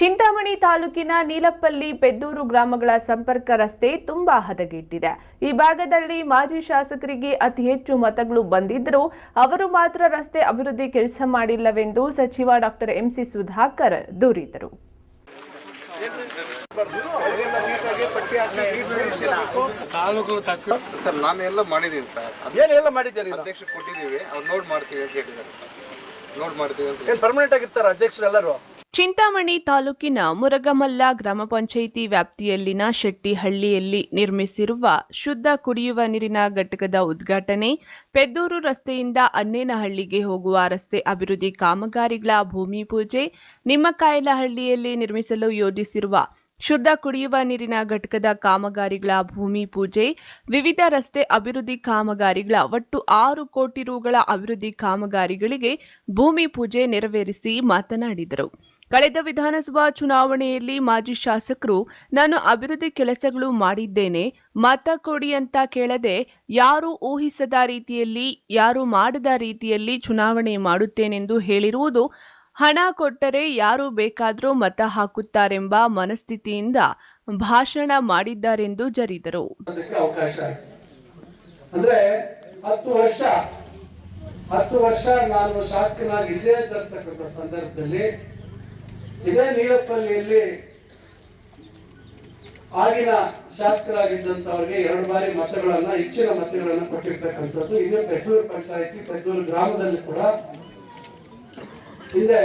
ಚಿಂತಾಮಣಿ ತಾಲೂಕಿನ ನೀಲಪ್ಪಲ್ಲಿ ಪೆದ್ದೂರು ಗ್ರಾಮಗಳ ಸಂಪರ್ಕ ರಸ್ತೆ ತುಂಬಾ ಹದಗೆಟ್ಟಿದೆ. ಈ ಭಾಗದಲ್ಲಿ ಮಾಜಿ ಶಾಸಕರಿಗೆ ಅತಿ ಹೆಚ್ಚು ಮತಗಳು ಬಂದಿದ್ದರೂ ಅವರು ಮಾತ್ರ ರಸ್ತೆ ಅಭಿವೃದ್ಧಿ ಕೆಲಸ ಮಾಡಿಲ್ಲವೆಂದು ಸಚಿವ ಡಾಕ್ಟರ್ ಎಂಸಿ ಸುಧಾಕರ್ ದೂರಿದರು. ಸರ್ ನಾನು ಮಾಡಿದ್ದೀನಿ ಸರ್. ಏನೆಲ್ಲ ಮಾಡಿದ್ದೀರಿ ಅಧ್ಯಕ್ಷ ಕೊಟ್ಟಿದ್ದೀವಿ. ಅವ್ರು ನೋಡ್ ಮಾಡ್ತೀವಿ ಅಂತ ಹೇಳಿದ್ದಾರೆ ನೋಡ್ ಮಾಡ್ತೀವಿ ಅಂತ ಏನ್ ಪರ್ಮನೆಂಟ್ ಆಗಿರ್ತಾರ ಅಧ್ಯಕ್ಷರೆಲ್ಲರೂ? ಚಿಂತಾಮಣಿ ತಾಲೂಕಿನ ಮುರಗಮಲ್ಲ ಗ್ರಾಮ ಪಂಚಾಯಿತಿ ವ್ಯಾಪ್ತಿಯಲ್ಲಿನ ಶೆಟ್ಟಿಹಳ್ಳಿಯಲ್ಲಿ ನಿರ್ಮಿಸಿರುವ ಶುದ್ಧ ಕುಡಿಯುವ ನೀರಿನ ಘಟಕದ ಉದ್ಘಾಟನೆ, ಪೆದ್ದೂರು ರಸ್ತೆಯಿಂದ ಅನ್ನೇನಹಳ್ಳಿಗೆ ಹೋಗುವ ರಸ್ತೆ ಅಭಿವೃದ್ಧಿ ಕಾಮಗಾರಿಗಳ ಭೂಮಿ ಪೂಜೆ, ನಿಮ್ಮಕಾಯಲಹಳ್ಳಿಯಲ್ಲಿ ನಿರ್ಮಿಸಲು ಯೋಜಿಸಿರುವ ಶುದ್ಧ ಕುಡಿಯುವ ನೀರಿನ ಘಟಕದ ಕಾಮಗಾರಿಗಳ ಭೂಮಿ ಪೂಜೆ, ವಿವಿಧ ರಸ್ತೆ ಅಭಿವೃದ್ಧಿ ಕಾಮಗಾರಿಗಳ ಒಟ್ಟು ಆರು ಕೋಟಿ ರುಗಳ ಅಭಿವೃದ್ಧಿ ಕಾಮಗಾರಿಗಳಿಗೆ ಭೂಮಿ ಪೂಜೆ ನೆರವೇರಿಸಿ ಮಾತನಾಡಿದರು. ಕಳೆದ ವಿಧಾನಸಭಾ ಚುನಾವಣೆಯಲ್ಲಿ ಮಾಜಿ ಶಾಸಕರು, ನಾನು ಅಭಿವೃದ್ಧಿ ಕೆಲಸಗಳು ಮಾಡಿದ್ದೇನೆ, ಮತ ಕೊಡಿ ಅಂತ ಕೇಳದೆ ಯಾರು ಊಹಿಸದ ರೀತಿಯಲ್ಲಿ, ಯಾರು ಮಾಡದ ರೀತಿಯಲ್ಲಿ ಚುನಾವಣೆ ಮಾಡುತ್ತೇನೆಂದು ಹೇಳಿರುವುದು ಹಣ ಕೊಟ್ಟರೆ ಯಾರು ಬೇಕಾದರೂ ಮತ ಹಾಕುತ್ತಾರೆಂಬ ಮನಸ್ಥಿತಿಯಿಂದ ಭಾಷಣ ಮಾಡಿದ್ದಾರೆಂದು ಜರಿದರು. ಅಂದ್ರೆ ಹತ್ತು ವರ್ಷ ಹತ್ತು ವರ್ಷ ನಾನು ಶಾಸಕನಾಗಿ ಇಲ್ಲೇ ಇದ್ದಿರ್ತಕ್ಕಂಥ ಸಂದರ್ಭದಲ್ಲಿ ಇದೇ ನೀಲಪ್ಪಲ್ಲಿಯಲ್ಲಿ ಆಗಿನ ಶಾಸಕರಾಗಿದ್ದಂಥವ್ರಿಗೆ ಎರಡು ಬಾರಿ ಮತಗಳನ್ನ, ಹೆಚ್ಚಿನ ಮತಗಳನ್ನ ಕೊಟ್ಟಿರ್ತಕ್ಕಂಥದ್ದು. ಇದೇ ಪೆದ್ದೂರು ಪಂಚಾಯಿತಿ, ಪೆದ್ದೂರು ಗ್ರಾಮದಲ್ಲಿ ಕೂಡ ಹಿಂದೆ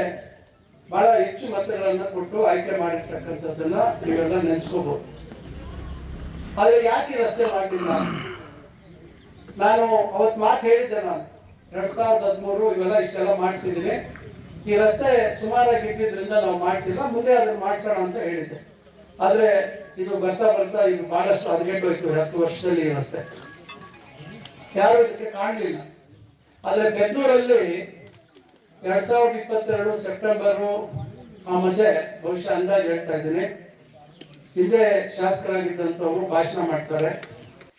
ಬಹಳ ಹೆಚ್ಚು ಮತಗಳನ್ನ ಕೊಟ್ಟು ಆಯ್ಕೆ ಮಾಡಿರ್ತಕ್ಕಂಥದ್ದನ್ನ ನೀವೆಲ್ಲ ನೆನೆಸ್ಕೋಬಹುದು ಆದ್ರೆ ಯಾಕೆ ರಸ್ತೆ ಮಾಡಲಿಲ್ಲ? ನಾನು ಅವತ್ ಮಾತು ಹೇಳಿದ್ದೆ ನಾನು. ಎರಡ್ ಸಾವಿರದ ಹದಿಮೂರು ಇವೆಲ್ಲ ಇಷ್ಟೆಲ್ಲ ಮಾಡಿಸಿದ್ದೀನಿ. ಈ ರಸ್ತೆ ಸುಮಾರಾಗಿ ಇದ್ದಿದ್ರಿಂದ ನಾವು ಮಾಡಿಸಿಲ್ಲ. ಮುಂದೆ ಅದನ್ನು ಮಾಡಿಸೋಣ ಅಂತ ಹೇಳಿದ್ದೆ. ಆದ್ರೆ ಇದು ಬರ್ತಾ ಬರ್ತಾ ಇದು ಬಹಳಷ್ಟು ಹದಿನೆಂಟು ಹೋಯ್ತು ಹತ್ತು ವರ್ಷದಲ್ಲಿ ಈ ರಸ್ತೆ ಯಾರು ಇದಕ್ಕೆ ಕಾಣಲಿಲ್ಲ. ಆದ್ರೆ ಬೆಂಗಳೂರಲ್ಲಿ ಎರಡ್ ಸಾವಿರದ ಇಪ್ಪತ್ತೆರಡು ಸೆಪ್ಟೆಂಬರು ಆ ಮಧ್ಯೆ ಬಹುಶಃ ಅಂದಾಜು ಹೇಳ್ತಾ ಇದ್ದೀನಿ. ಹಿಂದೆ ಶಾಸಕರಾಗಿದ್ದಂಥವ್ರು ಭಾಷಣ ಮಾಡ್ತಾರೆ.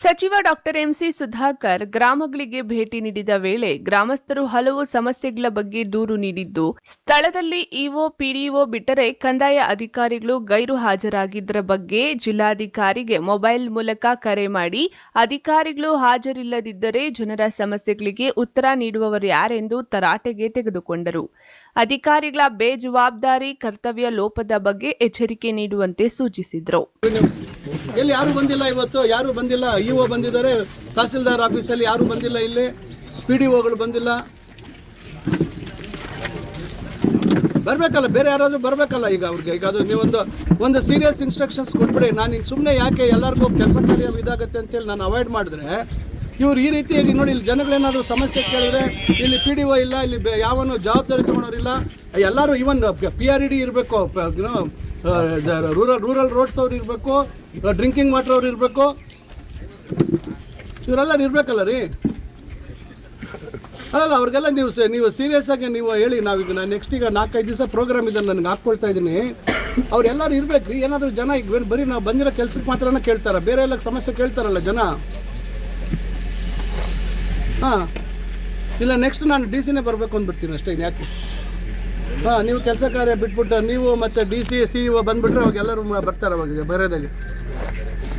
ಸಚಿವ ಡಾಕ್ಟರ್ ಎಂಸಿ ಸುಧಾಕರ್ ಗ್ರಾಮಗಳಿಗೆ ಭೇಟಿ ನೀಡಿದ ವೇಳೆ ಗ್ರಾಮಸ್ಥರು ಹಲವು ಸಮಸ್ಯೆಗಳ ಬಗ್ಗೆ ದೂರು ನೀಡಿದ್ದು, ಸ್ಥಳದಲ್ಲಿ ಇಒ, ಪಿಡಿಒ ಬಿಟ್ಟರೆ ಕಂದಾಯ ಅಧಿಕಾರಿಗಳು ಗೈರು ಹಾಜರಾಗಿದ್ದರ ಬಗ್ಗೆ ಜಿಲ್ಲಾಧಿಕಾರಿಗೆ ಮೊಬೈಲ್ ಮೂಲಕ ಕರೆ ಮಾಡಿ, ಅಧಿಕಾರಿಗಳು ಹಾಜರಿಲ್ಲದಿದ್ದರೆ ಜನರ ಸಮಸ್ಯೆಗಳಿಗೆ ಉತ್ತರ ನೀಡುವವರು ಯಾರೆಂದು ತರಾಟೆಗೆ ತೆಗೆದುಕೊಂಡರು. ಅಧಿಕಾರಿಗಳ ಬೇಜವಾಬ್ದಾರಿ, ಕರ್ತವ್ಯ, ಲೋಪದ ಬಗ್ಗೆ ಎಚ್ಚರಿಕೆ ನೀಡುವಂತೆ ಸೂಚಿಸಿದರು. ಎಲ್ಲಿ ಯಾರು ಬಂದಿಲ್ಲ ಇವತ್ತು, ಯಾರು ಬಂದಿಲ್ಲ. ಇ ಒ ಬಂದಿದ್ದಾರೆ, ತಹಸೀಲ್ದಾರ್ ಆಫೀಸಲ್ಲಿ ಯಾರು ಬಂದಿಲ್ಲ ಇಲ್ಲಿ. ಪಿ ಡಿ ಒಗಳು ಬಂದಿಲ್ಲ. ಬರಬೇಕಲ್ಲ, ಬೇರೆ ಯಾರಾದರೂ ಬರಬೇಕಲ್ಲ ಈಗ ಅವ್ರಿಗೆ? ಈಗ ಅದು ನೀವೊಂದು, ಒಂದು ಸೀರಿಯಸ್ ಇನ್ಸ್ಟ್ರಕ್ಷನ್ಸ್ ಕೊಟ್ಬಿಡಿ. ನಾನು ಈಗ ಸುಮ್ಮನೆ ಯಾಕೆ ಎಲ್ಲರಿಗೂ ಕೆಲಸ ಕಾರ್ಯ ಇದಾಗುತ್ತೆ ಅಂತೇಳಿ ನಾನು ಅವಾಯ್ಡ್ ಮಾಡಿದ್ರೆ, ಇವ್ರು ಈ ರೀತಿಯಾಗಿ ನೋಡಿ, ಇಲ್ಲಿ ಜನಗಳೇನಾದರೂ ಸಮಸ್ಯೆ ಕೇಳಿದ್ರೆ, ಇಲ್ಲಿ ಪಿ ಡಿ ಒ ಇಲ್ಲ, ಇಲ್ಲಿ ಯಾವನು ಜವಾಬ್ದಾರಿ ತೊಗೊಳೋರಿಲ್ಲ. ಎಲ್ಲರೂ ಇವನ್ ಪಿ ಆರ್ ಇ ಡಿ ಇರಬೇಕು ರೂರಲ್ ರೂರಲ್ ರೋಡ್ಸ್ ಅವ್ರು ಇರಬೇಕು ಡ್ರಿಂಕಿಂಗ್ ವಾಟರ್ ಅವ್ರು ಇರಬೇಕು. ಇವರೆಲ್ಲ ಇರಬೇಕಲ್ಲ ರೀ? ಅಲ್ಲ, ಅವ್ರಿಗೆಲ್ಲ ನೀವು ನೀವು ಸೀರಿಯಸ್ ಆಗಿ ನೀವು ಹೇಳಿ ನಾವೀಗ ನಾನು ನೆಕ್ಸ್ಟ್ ಈಗ ನಾಲ್ಕೈದು ದಿವಸ ಪ್ರೋಗ್ರಾಮ್ ಇದೆ ನನಗೆ ಹಾಕ್ಕೊಳ್ತಾ ಇದ್ದೀನಿ. ಅವ್ರೆಲ್ಲರೂ ಇರಬೇಕು ರೀ ಏನಾದರೂ ಜನ ಈಗ ಬರೀ- ನಾವು ಬಂದಿರೋ ಕೆಲ್ಸಕ್ಕೆ ಮಾತ್ರನೇ ಕೇಳ್ತಾರೆ, ಬೇರೆ ಎಲ್ಲ ಸಮಸ್ಯೆ ಕೇಳ್ತಾರಲ್ಲ ಜನ. ಹಾಂ. ಇಲ್ಲ ನೆಕ್ಸ್ಟ್ ನಾನು ಡಿ ಸಿನೇ ಬರಬೇಕು ಅಂದ್ಬಿಡ್ತೀನಿ ಅಷ್ಟೇ ಇನ್ಯಾಕೆ ಯಾಕೆ? ಹಾಂ, ನೀವು ಕೆಲಸ ಕಾರ್ಯ ಬಿಟ್ಬಿಟ್ಟು ನೀವು ಮತ್ತು ಡಿ ಸಿ ಸಿ ಒ ಬಂದುಬಿಟ್ರೆ ಅವಾಗ ಎಲ್ಲರೂ ಬರ್ತಾರೆ ಅವಾಗ ಬರೋದಾಗೆ.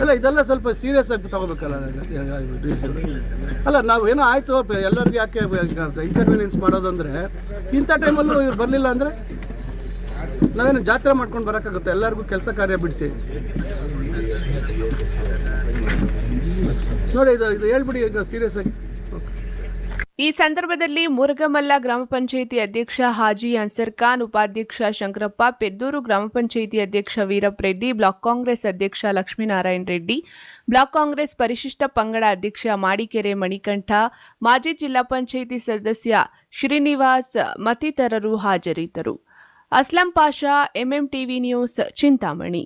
ಅಲ್ಲ, ಇದೆಲ್ಲ ಸ್ವಲ್ಪ ಸೀರಿಯಸ್ ಆಗಿ ತಗೋಬೇಕಲ್ಲ ಡಿ ಸಿ ಅಲ್ಲ, ನಾವು ಏನೋ ಆಯಿತು, ಎಲ್ಲರಿಗೂ ಯಾಕೆ ಇನ್ಕನ್ವೀನಿಯನ್ಸ್ ಮಾಡೋದು ಅಂದರೆ, ಇಂಥ ಟೈಮಲ್ಲೂ ಇವ್ರು ಬರಲಿಲ್ಲ ಅಂದರೆ ನಾವೇನು ಜಾತ್ರೆ ಮಾಡ್ಕೊಂಡು ಬರೋಕ್ಕಾಗುತ್ತೆ, ಎಲ್ಲರಿಗೂ ಕೆಲಸ ಕಾರ್ಯ ಬಿಡಿಸಿ. ನೋಡಿ, ಇದು ಇದು ಹೇಳ್ಬಿಡಿ ಈಗ ಸೀರಿಯಸ್ ಆಗಿ. ಈ ಸಂದರ್ಭದಲ್ಲಿ ಮುರುಗಮಲ್ಲ ಗ್ರಾಮ ಪಂಚಾಯಿತಿ ಅಧ್ಯಕ್ಷ ಹಾಜಿ ಅನ್ಸರ್ ಖಾನ್, ಉಪಾಧ್ಯಕ್ಷ ಶಂಕರಪ್ಪ, ಪೆದ್ದೂರು ಗ್ರಾಮ ಪಂಚಾಯಿತಿ ಅಧ್ಯಕ್ಷ ವೀರಪ್ಪ ರೆಡ್ಡಿ, ಬ್ಲಾಕ್ ಕಾಂಗ್ರೆಸ್ ಅಧ್ಯಕ್ಷ ಲಕ್ಷ್ಮೀನಾರಾಯಣ ರೆಡ್ಡಿ, ಬ್ಲಾಕ್ ಕಾಂಗ್ರೆಸ್ ಪರಿಶಿಷ್ಟ ಪಂಗಡ ಅಧ್ಯಕ್ಷ ಮಾಡಿಕೆರೆ ಮಣಿಕಂಠ, ಮಾಜಿ ಜಿಲ್ಲಾ ಪಂಚಾಯಿತಿ ಸದಸ್ಯ ಶ್ರೀನಿವಾಸ್ ಮತ್ತಿತರರು ಹಾಜರಿದ್ದರು. Aslam Pasha MMTV news, Chintamani.